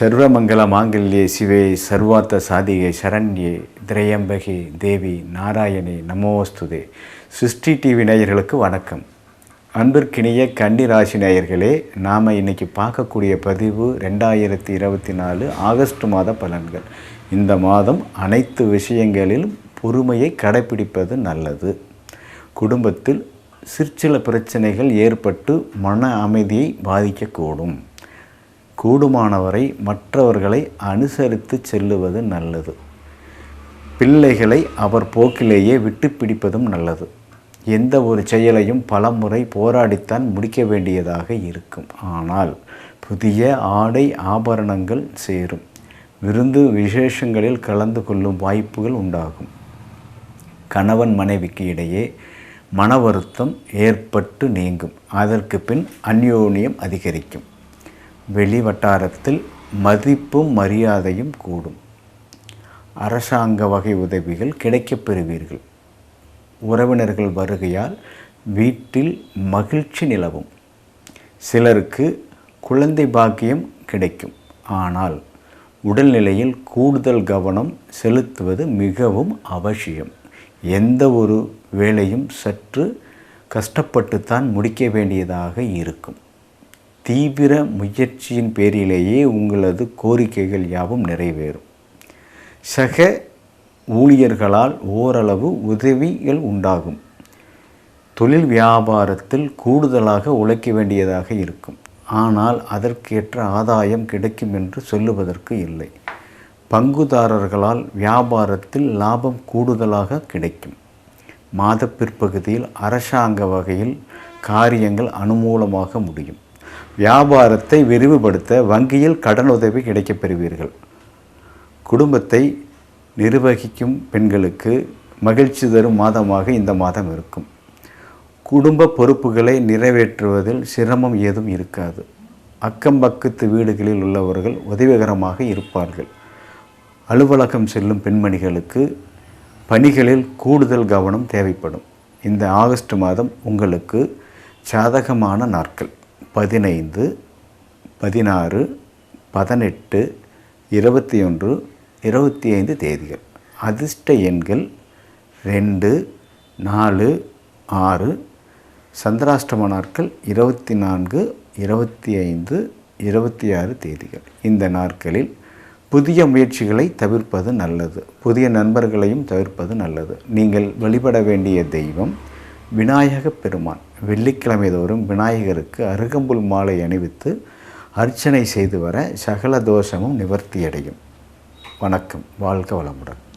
சர்வமங்கல மாங்கல்யே சிவே சர்வார்த்த சாதிகை சரண்யே திரையம்பகி தேவி நாராயணே நமோஸ்துதே. சிருஷ்டி டிவி நேயர்களுக்கு வணக்கம். அன்பிற்கினிய கன்னி ராசி நேயர்களே நாம் இன்றைக்கி பார்க்கக்கூடிய பதிவு ரெண்டாயிரத்தி இருபத்தி நாலு ஆகஸ்ட் மாத பலன்கள். இந்த மாதம் அனைத்து விஷயங்களிலும் பொறுமையை கடைப்பிடிப்பது நல்லது. குடும்பத்தில் சிற்சில பிரச்சனைகள் ஏற்பட்டு மன அமைதியை பாதிக்கக்கூடும். கூடுமானவரை மற்றவர்களை அனுசரித்து செல்லுவது நல்லது. பிள்ளைகளை அவர் போக்கிலேயே விட்டு பிடிப்பதும் நல்லது. எந்த ஒரு செயலையும் பலமுறை போராடித்தான் முடிக்க வேண்டியதாக இருக்கும். ஆனால் புதிய ஆடை ஆபரணங்கள் சேரும். விருந்து விசேஷங்களில் கலந்து கொள்ளும் வாய்ப்புகள் உண்டாகும். கணவன் மனைவிக்கு இடையே மன வருத்தம் ஏற்பட்டு நீங்கும். அதற்கு பின் அந்யோன்யம் அதிகரிக்கும். வெளி வட்டாரத்தில் மதிப்பும் மரியாதையும் கூடும். அரசாங்க வகை உதவிகள் கிடைக்கப் பெறுவீர்கள். உறவினர்கள் வருகையால் வீட்டில் மகிழ்ச்சி நிலவும். சிலருக்கு குழந்தை பாக்கியம் கிடைக்கும். ஆனால் உடல்நிலையில் கூடுதல் கவனம் செலுத்துவது மிகவும் அவசியம். எந்த ஒரு வேலையும் சற்று கஷ்டப்பட்டுத்தான் முடிக்க வேண்டியதாக இருக்கும். தீவிர முயற்சியின் பேரிலேயே உங்களது கோரிக்கைகள் யாவும் நிறைவேறும். சக ஊழியர்களால் ஓரளவு உதவிகள் உண்டாகும். தொழில் வியாபாரத்தில் கூடுதலாக உழைக்க வேண்டியதாக இருக்கும். ஆனால் அதற்கேற்ற ஆதாயம் கிடைக்கும் என்று சொல்லுவதற்கு இல்லை. பங்குதாரர்களால் வியாபாரத்தில் லாபம் கூடுதலாக கிடைக்கும். மாத பிற்பகுதியில் அரசாங்க வகையில் காரியங்கள் அனுமூலமாக முடியும். வியாபாரத்தை விரிவுபடுத்த வங்கியில் கடன் உதவி கிடைக்கப் பெறுவீர்கள். குடும்பத்தை நிர்வகிக்கும் பெண்களுக்கு மகிழ்ச்சி தரும் மாதமாக இந்த மாதம் இருக்கும். குடும்ப பொறுப்புகளை நிறைவேற்றுவதில் சிரமம் ஏதும் இருக்காது. அக்கம் பக்கத்து வீடுகளில் உள்ளவர்கள் உதவிகரமாக இருப்பார்கள். அலுவலகம் செல்லும் பெண்மணிகளுக்கு பணிகளில் கூடுதல் கவனம் தேவைப்படும். இந்த ஆகஸ்ட் மாதம் உங்களுக்கு சாதகமான நாட்கள். பதினைந்து பதினாறு பதினெட்டு இருபத்தி ஒன்று இருபத்தி ஐந்து தேதிகள். அதிர்ஷ்ட எண்கள் ரெண்டு நாலு ஆறு சந்திராஷ்டம நாட்கள் இருபத்தி நான்கு இருபத்தி ஐந்து இருபத்தி ஆறு தேதிகள். இந்த நாட்களில் புதிய முயற்சிகளை தவிர்ப்பது நல்லது. புதிய நண்பர்களையும் தவிர்ப்பது நல்லது. நீங்கள் வழிபட வேண்டிய தெய்வம் விநாயக பெருமான். வெள்ளிக்கிழமை தோறும் விநாயகருக்கு அருகம்புல் மாலை அணிவித்து அர்ச்சனை செய்து வர சகல தோஷமும் நிவர்த்தியடையும். வணக்கம். வாழ்க வளமுடன்.